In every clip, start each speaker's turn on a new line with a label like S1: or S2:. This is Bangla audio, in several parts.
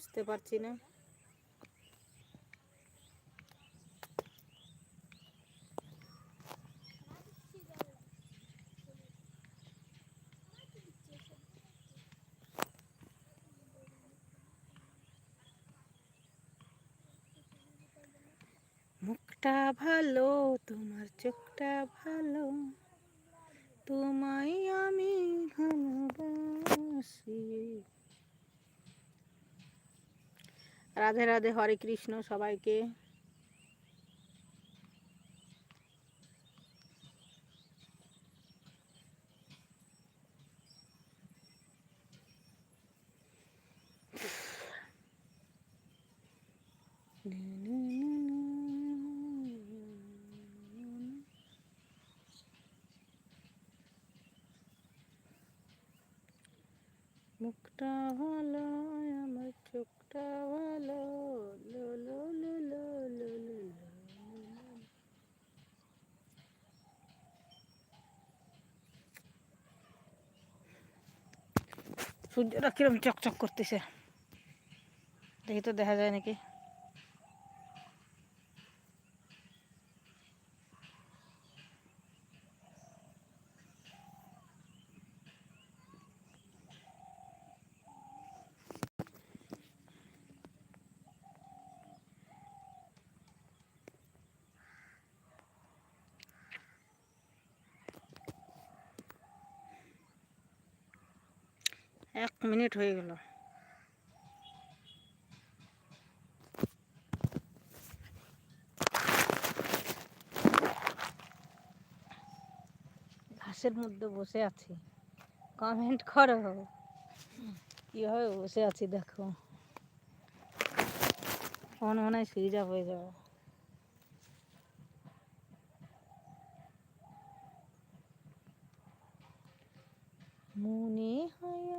S1: বুঝতে পারছি না। মুখটা ভালো তোমার চোখটা ভালো। তোমায় আমি ভালোবাসি। রাধে রাধে হরে কৃষ্ণ সবাইকে। মুখটা ভালো আমার চোখটা ভালো লো লো লো লো লো লো লো। সূর্যটা কিরম চকচক করতেছে। দেখি তো দেখা যায় নাকি। এক মিনিট হয়ে গেল। ঘাসের মধ্যে বসে আছি। কমেন্ট করো। কীভাবে বসে আছি দেখো। ফোন মনে হয় অফ হয়ে যাবে। মনে হয়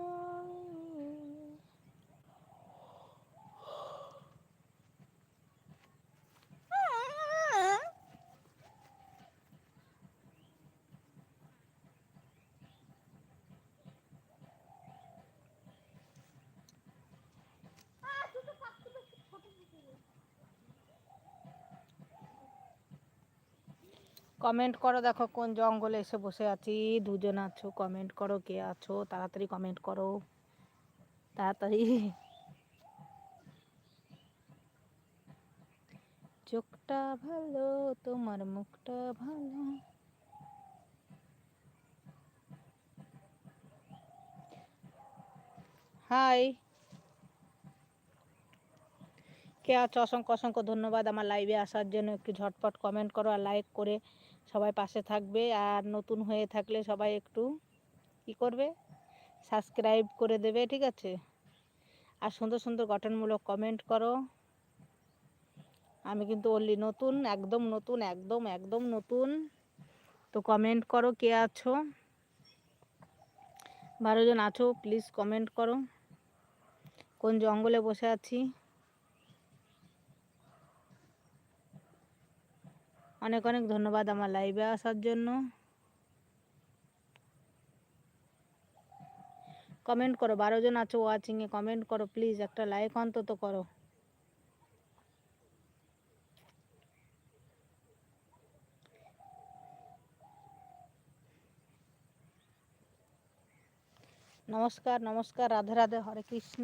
S1: কমেন্ট করো দেখো কোন জঙ্গলে এসে বসে আছি। দুজন আছো কমেন্ট করো কে আছো, তাড়াতাড়ি কমেন্ট করো। তাড়াতাড়ি। চোখটা ভালো, তোমার মুখটা ভালো। হাই কে আছো? অসংখ্য অসংখ্য ধন্যবাদ আমার লাইভে আসার জন্য। একটু ঝটপট কমেন্ট করো আর লাইক করে সবাই পাশে থাকবে আর নতুন হয়ে থাকলে সবাই একটু কি করবে? সাবস্ক্রাইব করে দেবে, ঠিক আছে? আর সুন্দর সুন্দর গঠনমূলক কমেন্ট করো। আমি কিন্তু অনলি নতুন, একদম নতুন, একদম একদম নতুন। তো কমেন্ট করো কে আছো? বারোজন আছো প্লিজ কমেন্ট করো। কোন জঙ্গলে বসে আছি? অনেক অনেক ধন্যবাদ আমার লাইভে আসার জন্য। কমেন্ট করো, বারো জন আছো ওয়াচিংয়ে কমেন্ট করো প্লিজ একটা লাইক অন্তত করো। নমস্কার নমস্কার, রাধে রাধে, হরে কৃষ্ণ।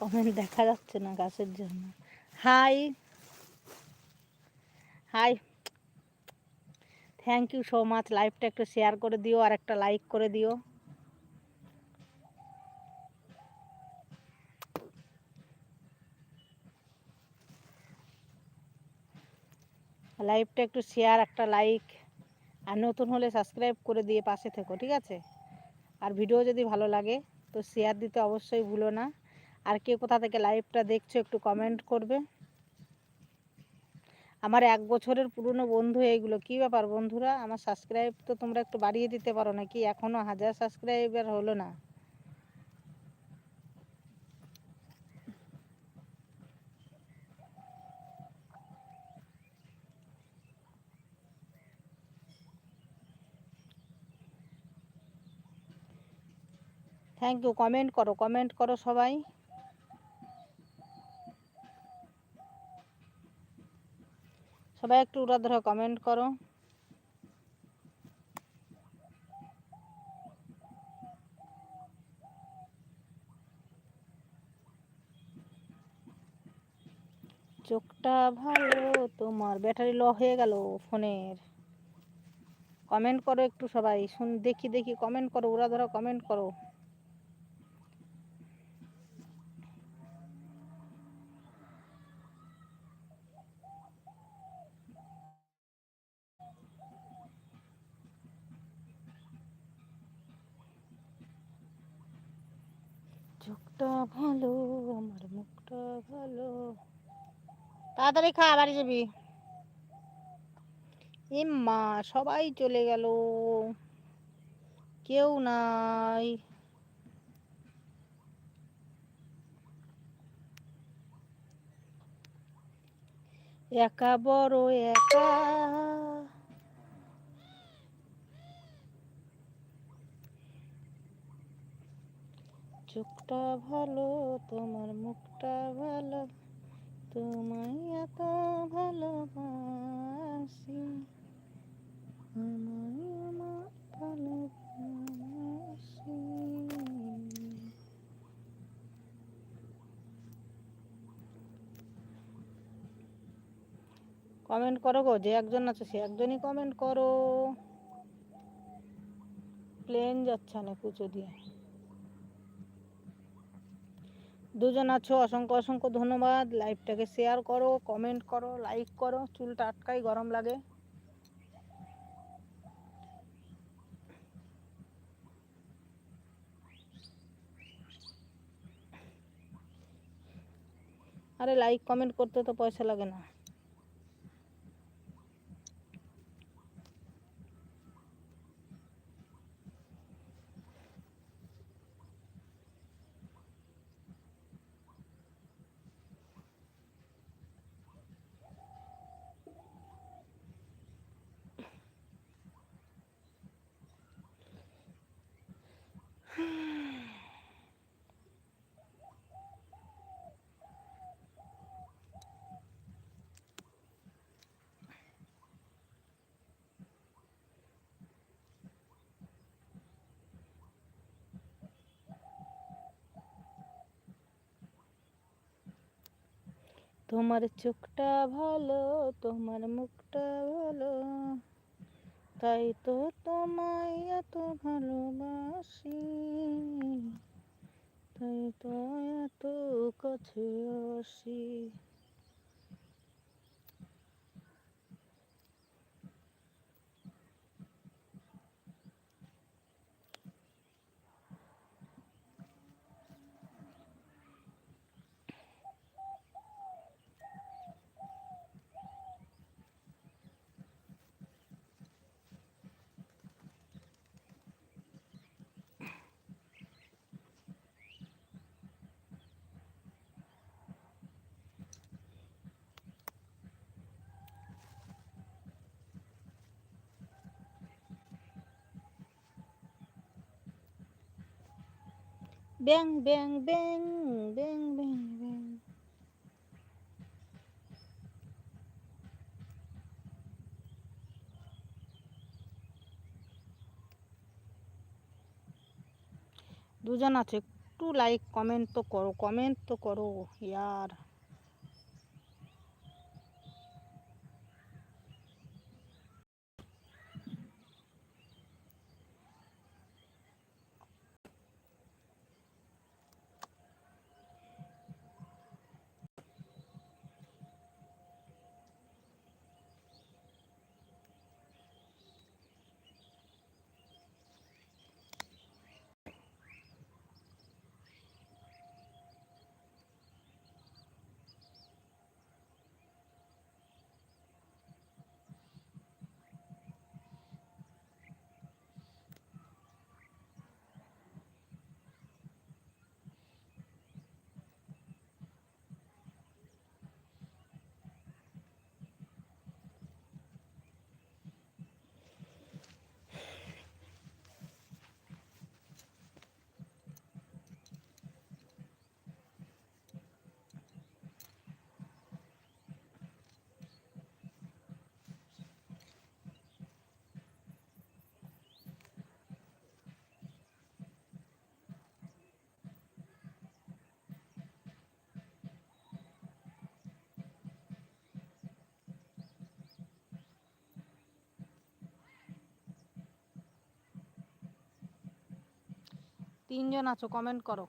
S1: কমেন্ট দেখা যাচ্ছে না গাছের জন্য। Hi hi thank you so much লাইভটা একটু শেয়ার করে দিও আর একটা লাইক করে দিও। লাইভটা একটু শেয়ার একটা লাইক আর নতুন হলে সাবস্ক্রাইব করে দিয়ে পাশে থেকো, ঠিক আছে? আর ভিডিও যদি ভালো লাগে, তো শেয়ার দিতে অবশ্যই ভুলো না। আর কে কোথা থেকে লাইভটা দেখছ একটু কমেন্ট করবে। আমার এক বছরের পুরনো বন্ধু, এইগুলো কি ব্যাপার বন্ধুরা? আমার সাবস্ক্রাইব তো তোমরা একটু বাড়িয়ে দিতে পারো নাকি? এখনও হাজার সাবস্ক্রাইবার হলো না। থ্যাংক ইউ কমেন্ট করো কমেন্ট করো সবাই। সবাই একটু উড়া ধরে কমেন্ট করো। চোখটা ভালো, তোমার ব্যাটারি ল হয়ে গেল ফোনের। কমেন্ট করো একটু সবাই, শুন, দেখি দেখি কমেন্ট করো ওরা ধরো কমেন্ট করো চোখটা ভালো আমার মুখটা ভালো। তাড়াতাড়ি খা বাড়ি যাবি। মা সবাই চলে গেল। কেউ নাই। একা বড় একা। চোখটা ভালো, তোমার মুখটা ভালো, তোমায় এত ভালোবাসি। আমায় আমার ভালোবাসি। কমেন্ট করো গো, যে একজন আছে সে একজনই কমেন্ট করো। প্লেন যাচ্ছে না কুচো দিয়ে। দুজন আছো, অসংখ্য অসংখ্য ধন্যবাদ। লাইভটাকে শেয়ার করো কমেন্ট করো লাইক করো। চুলটা আটকাই, গরম লাগে। আরে লাইক কমেন্ট করতে তো পয়সা লাগে না। তোমার চোখটা ভালো, তোমার মুখটা ভালো। তাই তো তোমায় এত ভালোবাসি। তাই তো এত কাছে আসি। ব্যাং ব্যাং ব্যাং ব্যাং ব্যাং ব্যাং দুজন আছে, একটু লাইক কমেন্ট তো করো কমেন্ট তো করো, ইয়ার। তিনজন আছো কমেন্ট করো।